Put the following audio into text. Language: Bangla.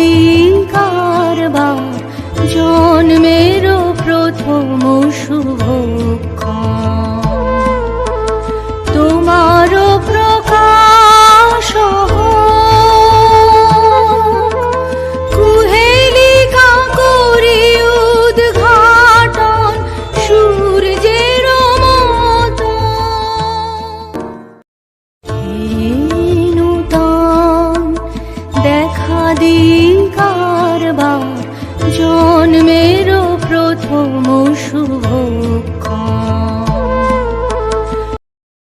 স্বাধীন কারবার জন্মের প্রথম শুভ তোমার প্রকাশ সূর্যের দেখা দিই জন্মেরও প্রথম শুভ